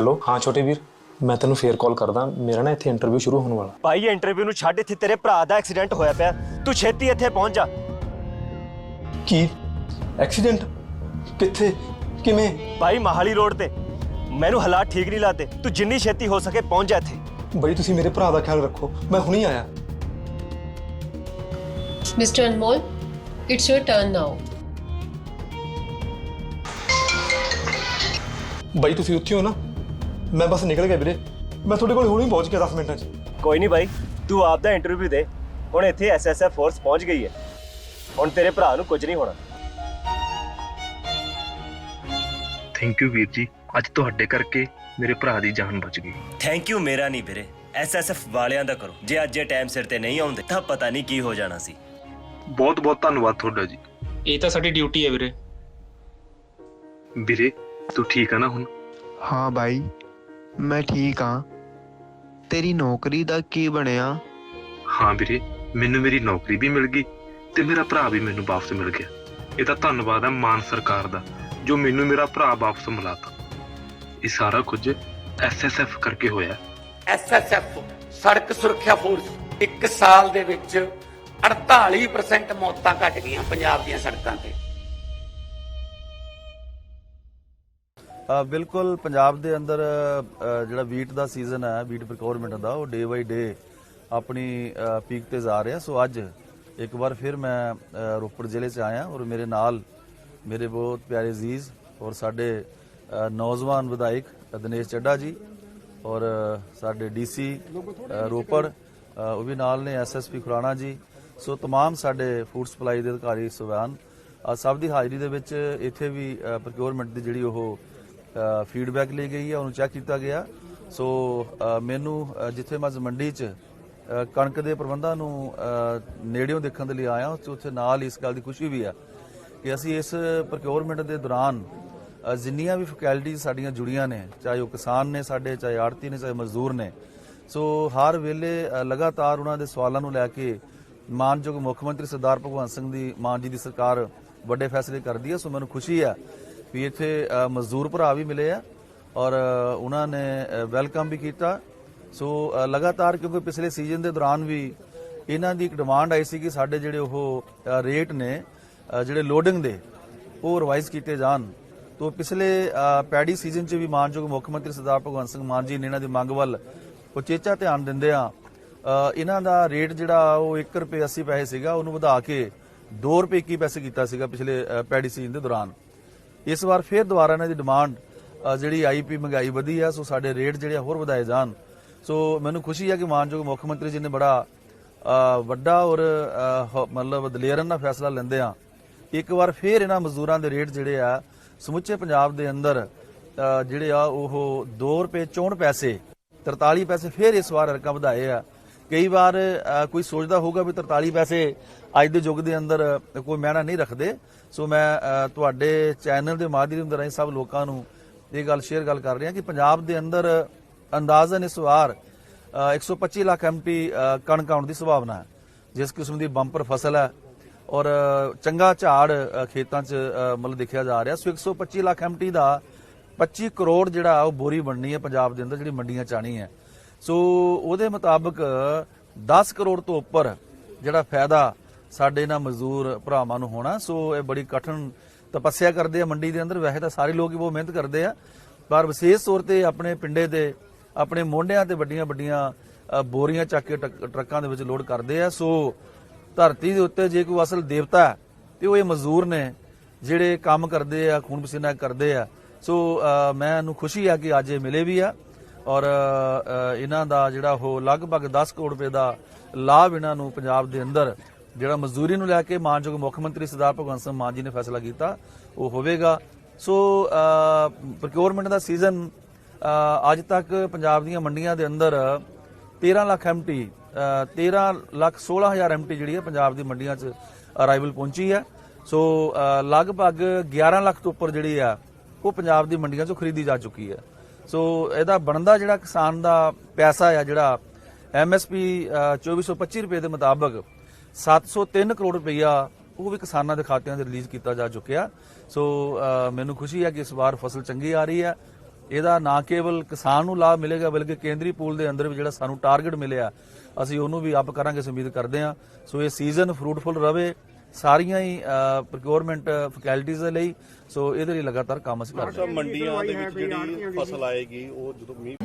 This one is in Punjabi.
ਹੈਲੋ ਹਾਂ ਛੋਟੇ ਵੀਰ ਮੈਂ ਤੈਨੂੰ ਫੇਰ ਕਾਲ ਕਰਦਾ ਮੇਰਾ ਨਾ ਇੱਥੇ ਇੰਟਰਵਿਊ ਸ਼ੁਰੂ ਹੋਣ ਵਾਲਾ। ਭਾਈ ਇੰਟਰਵਿਊ ਨੂੰ ਛੱਡ ਇੱਥੇ ਤੇਰੇ ਭਰਾ ਦਾ ਐਕਸੀਡੈਂਟ ਹੋਇਆ ਪਿਆ। ਤੂੰ ਛੇਤੀ ਇੱਥੇ ਪਹੁੰਚ ਜਾ। ਕੀ? ਐਕਸੀਡੈਂਟ ਕਿੱਥੇ? ਕਿਵੇਂ? ਭਾਈ ਮਹਾਲੀ ਰੋਡ ਤੇ। ਮੈਨੂੰ ਹਾਲਾਤ ਠੀਕ ਨਹੀਂ ਲੱਗਦੇ। ਤੂੰ ਜਿੰਨੀ ਛੇਤੀ ਹੋ ਸਕੇ ਪਹੁੰਚ ਜਾ ਇੱਥੇ। ਬਈ ਤੁਸੀਂ ਮੇਰੇ ਭਰਾ ਦਾ ਖਿਆਲ ਰੱਖੋ ਮੈਂ ਹੁਣੀ ਆਇਆ। Mr. Anmol, it's your turn now. ਬਈ ਤੁਸੀਂ ਉੱਥੇ ਹੋ ਨਾ? ਮੈਂ ਬਸ ਨਿਕਲ ਗਿਆ ਵੀਰੇ। ਮੈਂ ਤੁਹਾਡੇ ਕੋਲ ਹੁਣੀ ਪਹੁੰਚ ਗਿਆ 10 ਮਿੰਟਾਂ 'ਚ। ਕੋਈ ਨਹੀਂ ਭਾਈ ਤੂੰ ਆਪ ਦਾ ਇੰਟਰਵਿਊ ਦੇ। ਹੁਣ ਇੱਥੇ ਐਸਐਸਐਫ ਫੋਰਸ ਪਹੁੰਚ ਗਈ ਹੈ। ਹੁਣ ਤੇਰੇ ਭਰਾ ਨੂੰ ਕੁਝ ਨਹੀਂ ਹੋਣਾ। ਥੈਂਕ ਯੂ ਵੀਰ ਜੀ। ਅੱਜ ਤੁਹਾਡੇ ਕਰਕੇ ਮੇਰੇ ਭਰਾ ਦੀ ਜਾਨ ਬਚ ਗਈ। ਥੈਂਕ ਯੂ ਮੇਰਾ ਨਹੀਂ ਵੀਰੇ। ਐਸਐਸਐਫ ਵਾਲਿਆਂ ਦਾ ਕਰੋ। ਜੇ ਅੱਜ ਇਹ ਟਾਈਮ ਸਿਰ ਤੇ ਨਹੀਂ ਆਉਂਦੇ ਤਾਂ ਪਤਾ ਨਹੀਂ ਕੀ ਹੋ ਜਾਣਾ ਸੀ। ਬਹੁਤ ਬਹੁਤ ਧੰਨਵਾਦ ਤੁਹਾਡਾ ਜੀ। ਇਹ ਤਾਂ ਸਾਡੀ ਡਿਊਟੀ ਹੈ ਵੀਰੇ। ਵੀਰੇ ਤੂੰ ਠੀਕ ਆ ਨਾ ਹੁਣ? ਹਾਂ ਬਾਈ। ਮੈਂ ਠੀਕ ਹਾਂ ਤੇਰੀ ਨੌਕਰੀ ਦਾ ਕੀ ਬਣਿਆ? ਹਾਂ ਵੀਰੇ ਮੈਨੂੰ ਮੇਰੀ ਨੌਕਰੀ ਵੀ ਮਿਲ ਗਈ ਤੇ ਮੇਰਾ ਭਰਾ ਵੀ ਮੈਨੂੰ ਵਾਪਸ ਮਿਲ ਗਿਆ। ਇਹ ਤਾਂ ਧੰਨਵਾਦ ਹੈ ਮਾਨ ਸਰਕਾਰ ਦਾ ਜੋ ਮੈਨੂੰ ਮੇਰਾ ਭਰਾ ਵਾਪਸ ਮਿਲਾਤਾ। ਇਹ ਸਾਰਾ ਕੁਝ ਐਸਐਸਐਫ ਕਰਕੇ ਹੋਇਆ। ਐਸਐਸਐਫ ਸੜਕ ਸੁਰੱਖਿਆ ਫੋਰਸ ਇੱਕ ਸਾਲ ਦੇ ਵਿੱਚ 48% ਮੌਤਾਂ ਘਟ ਗਈਆਂ ਪੰਜਾਬ ਦੀਆਂ ਸੜਕਾਂ ਤੇ। ਬਿਲਕੁਲ ਪੰਜਾਬ ਦੇ ਅੰਦਰ ਅ, ਜਿਹੜਾ ਵੀਟ ਦਾ ਸੀਜ਼ਨ ਹੈ ਵੀਟ ਪ੍ਰੋਕਿਉਰਮੈਂਟ ਦਾ ਉਹ ਡੇ ਬਾਈ ਡੇ ਆਪਣੀ ਪੀਕ ਤੇ ਜਾ ਰਿਹਾ ਸੋ ਅੱਜ ਇੱਕ ਵਾਰ ਫਿਰ ਮੈਂ ਅ, ਰੋਪੜ ਜ਼ਿਲ੍ਹੇ 'ਚ ਆਇਆ ਔਰ ਮੇਰੇ ਨਾਲ ਮੇਰੇ ਬਹੁਤ ਪਿਆਰੇ ਅਜ਼ੀਜ਼ ਔਰ ਸਾਡੇ ਅ, ਨੌਜਵਾਨ ਵਿਧਾਇਕ ਦਿਨੇਸ਼ ਚੱਡਾ ਜੀ ਔਰ ਅ, ਸਾਡੇ ਡੀਸੀ ਰੋਪੜ ਅ, ਉਹ ਵੀ ਨਾਲ ਨੇ ਐਸਐਸਪੀ ਖੁਰਾਣਾ ਜੀ ਸੋ तमाम ਸਾਡੇ ਫੂਡ ਸਪਲਾਈ ਦੇ ਅਧਿਕਾਰੀ ਸਵਾਨ ਅ, ਸਭ ਦੀ ਹਾਜ਼ਰੀ ਦੇ ਵਿੱਚ ਇੱਥੇ ਵੀ ਪ੍ਰੋਕਿਉਰਮੈਂਟ ਦੀ ਜਿਹੜੀ ਉਹ ਫੀਡਬੈਕ ਲਈ ਗਈ ਹੈ, ਉਹਨੂੰ ਚੈੱਕ ਕੀਤਾ ਗਿਆ। ਸੋ ਮੈਨੂੰ ਜਿੱਥੇ ਮੈਂ ਅੱਜ ਮੰਡੀ 'ਚ ਕਣਕ ਦੇ ਪ੍ਰਬੰਧਾਂ ਨੂੰ ਨੇੜਿਓਂ ਦੇਖਣ ਦੇ ਲਈ ਆਇਆ ਉੱਥੇ ਉੱਥੇ ਨਾਲ ਹੀ ਇਸ ਗੱਲ ਦੀ ਖੁਸ਼ੀ ਵੀ ਆ ਕਿ ਅਸੀਂ ਇਸ ਪ੍ਰੋਕਿਉਰਮੈਂਟ ਦੇ ਦੌਰਾਨ ਜਿੰਨੀਆਂ ਵੀ ਫੈਕਲਟੀਆਂ ਸਾਡੀਆਂ ਜੁੜੀਆਂ ਨੇ, ਚਾਹੇ ਉਹ ਕਿਸਾਨ ਨੇ ਸਾਡੇ, ਚਾਹੇ ਆੜਤੀ ਨੇ, ਚਾਹੇ ਮਜ਼ਦੂਰ ਨੇ, ਸੋ ਹਰ ਵੇਲੇ ਲਗਾਤਾਰ ਉਹਨਾਂ ਦੇ ਸਵਾਲਾਂ ਨੂੰ ਲੈ ਕੇ ਮਾਨਯੋਗ ਮੁੱਖ ਮੰਤਰੀ ਸਰਦਾਰ ਭਗਵੰਤ ਸਿੰਘ ਦੀ ਮਾਨ ਜੀ ਦੀ ਸਰਕਾਰ ਵੱਡੇ ਫੈਸਲੇ ਕਰਦੀ ਹੈ, ਸੋ ਮੈਨੂੰ ਖੁਸ਼ੀ ਹੈ ਵੀ ਇੱਥੇ ਮਜ਼ਦੂਰ ਭਰਾ ਵੀ ਮਿਲੇ ਆ ਔਰ ਉਹਨਾਂ ਨੇ ਵੈਲਕਮ ਵੀ ਕੀਤਾ। ਸੋ ਲਗਾਤਾਰ ਕਿਉਂਕਿ ਪਿਛਲੇ ਸੀਜ਼ਨ ਦੇ ਦੌਰਾਨ ਵੀ ਇਹਨਾਂ ਦੀ ਇੱਕ ਡਿਮਾਂਡ ਆਈ ਸੀ ਕਿ ਸਾਡੇ ਜਿਹੜੇ ਉਹ ਰੇਟ ਨੇ ਜਿਹੜੇ ਲੋਡਿੰਗ ਦੇ, ਉਹ ਰਿਵਾਈਜ਼ ਕੀਤੇ ਜਾਣ। ਤੋਂ ਪਿਛਲੇ ਪੈੜੀ ਸੀਜ਼ਨ 'ਚ ਵੀ ਮਾਨਯੋਗ ਮੁੱਖ ਮੰਤਰੀ ਸਰਦਾਰ ਭਗਵੰਤ ਸਿੰਘ ਮਾਨ ਜੀ ਨੇ ਇਹਨਾਂ ਦੀ ਮੰਗ ਵੱਲ ਉਚੇਚਾ ਧਿਆਨ ਦਿੰਦੇ ਆ। ਇਹਨਾਂ ਦਾ ਰੇਟ ਜਿਹੜਾ ਉਹ 1 ਰੁਪਏ 80 ਪੈਸੇ ਸੀਗਾ, ਉਹਨੂੰ ਵਧਾ ਕੇ 2 ਰੁਪਏ 21 ਪੈਸੇ ਕੀਤਾ ਸੀਗਾ ਪਿਛਲੇ ਪੈੜੀ ਸੀਜ਼ਨ ਦੇ ਦੌਰਾਨ। ਇਸ ਵਾਰ ਫਿਰ ਦੁਬਾਰਾ ਇਹਨਾਂ ਦੀ ਡਿਮਾਂਡ ਅ, ਜਿਹੜੀ ਆਈਪੀ ਮਹਿੰਗਾਈ ਵਧੀ ਆ ਸੋ ਸਾਡੇ ਰੇਟ ਜਿਹੜੇ ਆ ਹੋਰ ਵਧਾਏ ਜਾਣ। ਸੋ ਮੈਨੂੰ ਖੁਸ਼ੀ ਹੈ ਕਿ ਮਾਨਯੋਗ ਮੁੱਖ ਮੰਤਰੀ ਜੀ ਨੇ ਬੜਾ ਵੱਡਾ ਔਰ ਮਤਲਬ ਦਲੇਰਨ ਨਾਲ ਫੈਸਲਾ ਲੈਂਦੇ ਆ। ਇੱਕ ਵਾਰ ਫਿਰ ਇਹਨਾਂ ਮਜ਼ਦੂਰਾਂ ਦੇ ਰੇਟ ਜਿਹੜੇ ਆ ਸਮੁੱਚੇ ਪੰਜਾਬ ਦੇ ਅੰਦਰ ਜਿਹੜੇ ਆ ਉਹ 2 ਰੁਪਏ 64 ਪੈਸੇ 43 ਪੈਸੇ ਫਿਰ ਇਸ ਵਾਰ ਰਕਮ ਵਧਾਏ ਆ। ਕਈ ਵਾਰ ਕੋਈ ਸੋਚਦਾ ਹੋਊਗਾ ਵੀ 43 ਪੈਸੇ ਅੱਜ ਦੇ ਯੁੱਗ ਦੇ ਅੰਦਰ ਕੋਈ ਮਾਇਨਾ ਨਹੀਂ ਰੱਖਦੇ। ਸੋ ਮੈਂ ਤੁਹਾਡੇ ਚੈਨਲ ਦੇ ਮਾਧਿਅਮ ਦੇ ਰਾਹੀਂ ਸਭ ਲੋਕਾਂ ਨੂੰ ਇਹ ਗੱਲ ਸ਼ੇਅਰ ਗੱਲ ਕਰ ਰਿਹਾ ਕਿ ਪੰਜਾਬ ਦੇ ਅੰਦਰ ਅੰਦਾਜ਼ਨ ਇਸ ਵਾਰ ਅ, 125 ਲੱਖ ਐਮਟੀ ਕਣਕ ਆਉਣ ਦੀ ਸੰਭਾਵਨਾ ਹੈ ਜਿਸ ਕਿਸਮ ਦੀ ਬੰਪਰ ਫਸਲ ਹੈ। ਔਰ ਚੰਗਾ ਝਾੜ ਖੇਤਾਂ 'ਚ ਮਤਲਬ ਦੇਖਿਆ ਜਾ ਰਿਹਾ। ਸੋ 125 ਲੱਖ ਐਮਟੀ ਦਾ 25 ਕਰੋੜ ਜਿਹੜਾ ਉਹ ਬੋਰੀ ਬਣਨੀ ਹੈ ਪੰਜਾਬ ਦੇ ਅੰਦਰ ਜਿਹੜੀ ਮੰਡੀਆਂ ਚ ਆਣੀ ਹੈ। ਸੋ ਉਹਦੇ ਮੁਤਾਬਕ 10 ਕਰੋੜ ਤੋਂ ਉੱਪਰ ਜਿਹੜਾ ਫਾਇਦਾ ਸਾਡੇ ਇਹਨਾਂ ਮਜ਼ਦੂਰ ਭਰਾਵਾਂ ਨੂੰ ਹੋਣਾ ਸੋ ਇਹ ਬੜੀ ਕਠਿਨ ਤਪੱਸਿਆ ਕਰਦੇ ਆ ਮੰਡੀ ਦੇ ਅੰਦਰ। ਵੈਸੇ ਤਾਂ ਸਾਰੇ ਲੋਕ ਹੀ ਬਹੁਤ ਮਿਹਨਤ ਕਰਦੇ ਆ ਪਰ ਵਿਸ਼ੇਸ਼ ਤੌਰ ਤੇ ਆਪਣੇ ਪਿੰਡੇ ਦੇ ਆਪਣੇ ਮੋਢਿਆਂ ਤੇ ਵੱਡੀਆਂ ਵੱਡੀਆਂ ਬੋਰੀਆਂ ਚੱਕ ਕੇ ਟਰੱਕ- ਟਰੱਕਾਂ ਦੇ ਵਿੱਚ ਲੋਡ ਕਰਦੇ ਆ। ਸੋ ਧਰਤੀ ਦੇ ਉੱਤੇ ਜੇ ਕੋਈ ਅਸਲ ਦੇਵਤਾ ਹੈ ਤੇ ਉਹ ਇਹ ਮਜ਼ਦੂਰ ਨੇ ਜਿਹੜੇ ਕੰਮ ਕਰਦੇ ਆ ਖੂਨ ਪਸੀਨਾ ਕਰਦੇ ਆ। ਸੋ ਅ, ਮੈਨੂੰ ਖੁਸ਼ੀ ਆ ਕਿ ਅੱਜ ਇਹ ਮਿਲੇ ਵੀ ਆ। ਔਰ ਇਹਨਾਂ ਦਾ ਜਿਹੜਾ ਉਹ ਲਗਭਗ 10 ਕਰੋੜ ਰੁਪਏ ਦਾ ਲਾਭ ਇਹਨਾਂ ਨੂੰ ਪੰਜਾਬ ਦੇ ਅੰਦਰ ਜਿਹੜਾ ਮਜ਼ਦੂਰੀ ਨੂੰ ਲੈ ਕੇ ਮਾਨਯੋਗ ਮੁੱਖ ਮੰਤਰੀ ਸਰਦਾਰ ਭਗਵੰਤ ਸਿੰਘ ਮਾਨ ਜੀ ਨੇ ਫੈਸਲਾ ਕੀਤਾ, ਉਹ ਹੋਵੇਗਾ। ਸੋ ਪ੍ਰੋਕਿਉਰਮੈਂਟ ਦਾ ਸੀਜ਼ਨ ਅੱਜ ਤੱਕ ਪੰਜਾਬ ਦੀਆਂ ਮੰਡੀਆਂ ਦੇ ਅੰਦਰ 13 ਲੱਖ ਐਮਟੀ 13 ਲੱਖ 16 ਹਜ਼ਾਰ ਐਮਟੀ ਜਿਹੜੀ ਹੈ ਪੰਜਾਬ ਦੀ ਮੰਡੀਆਂ 'ਚ ਅਰਾਈਵਲ ਪਹੁੰਚੀ ਹੈ। ਸੋ ਲਗਭਗ 11 ਲੱਖ ਤੋਂ ਉੱਪਰ ਜਿਹੜੀ ਆ, ਉਹ ਪੰਜਾਬ ਦੀ ਮੰਡੀਆਂ 'ਚੋਂ ਖਰੀਦੀ ਜਾ ਚੁੱਕੀ ਹੈ। ਸੋ ਇਹਦਾ ਬਣਦਾ ਜਿਹੜਾ ਕਿਸਾਨ ਦਾ ਪੈਸਾ ਆ, ਜਿਹੜਾ ਐਮਐਸਪੀ 2425 ਰੁਪਏ ਦੇ ਮੁਤਾਬਕ 703 ਕਰੋੜ ਰੁਪਈਆ ਉਹ ਵੀ ਕਿਸਾਨਾਂ ਦੇ ਖਾਤਿਆਂ 'ਚ ਰਿਲੀਜ਼ ਕੀਤਾ ਜਾ ਚੁੱਕਿਆ। ਸੋ ਮੈਨੂੰ ਖੁਸ਼ੀ ਹੈ ਕਿ ਇਸ ਵਾਰ ਫਸਲ ਚੰਗੀ ਆ ਰਹੀ ਹੈ। ਇਹਦਾ ਨਾ ਕੇਵਲ ਕਿਸਾਨ ਨੂੰ ਲਾਭ ਮਿਲੇਗਾ, ਬਲਕਿ ਕੇਂਦਰੀ ਪੂਲ ਦੇ ਅੰਦਰ ਵੀ ਜਿਹੜਾ ਸਾਨੂੰ ਟਾਰਗੇਟ ਮਿਲਿਆ, ਅਸੀਂ ਉਹਨੂੰ ਵੀ ਅਪ ਕਰਾਂਗੇ ਉਮੀਦ ਕਰਦੇ ਹਾਂ। ਸੋ, ਇਹ ਸੀਜ਼ਨ ਫਰੂਟਫੁਲ ਰਵੇ। ਸਾਰੀਆਂ ਹੀ ਪ੍ਰੋਕਿਉਰਮੈਂਟ ਫੈਕਲਟੀਆਂ ਦੇ ਲਈ ਸੋ ਇਹਦੇ ਲਈ ਲਗਾਤਾਰ ਕੰਮ ਅਸੀਂ ਕਰ ਰਹੇ ਹਾਂ। ਮੰਡੀਆਂ ਦੇ ਵਿੱਚ ਜਿਹੜੀ ਫਸਲ ਆਏਗੀ ਉਹ ਜਦੋਂ ਮੀਂਹ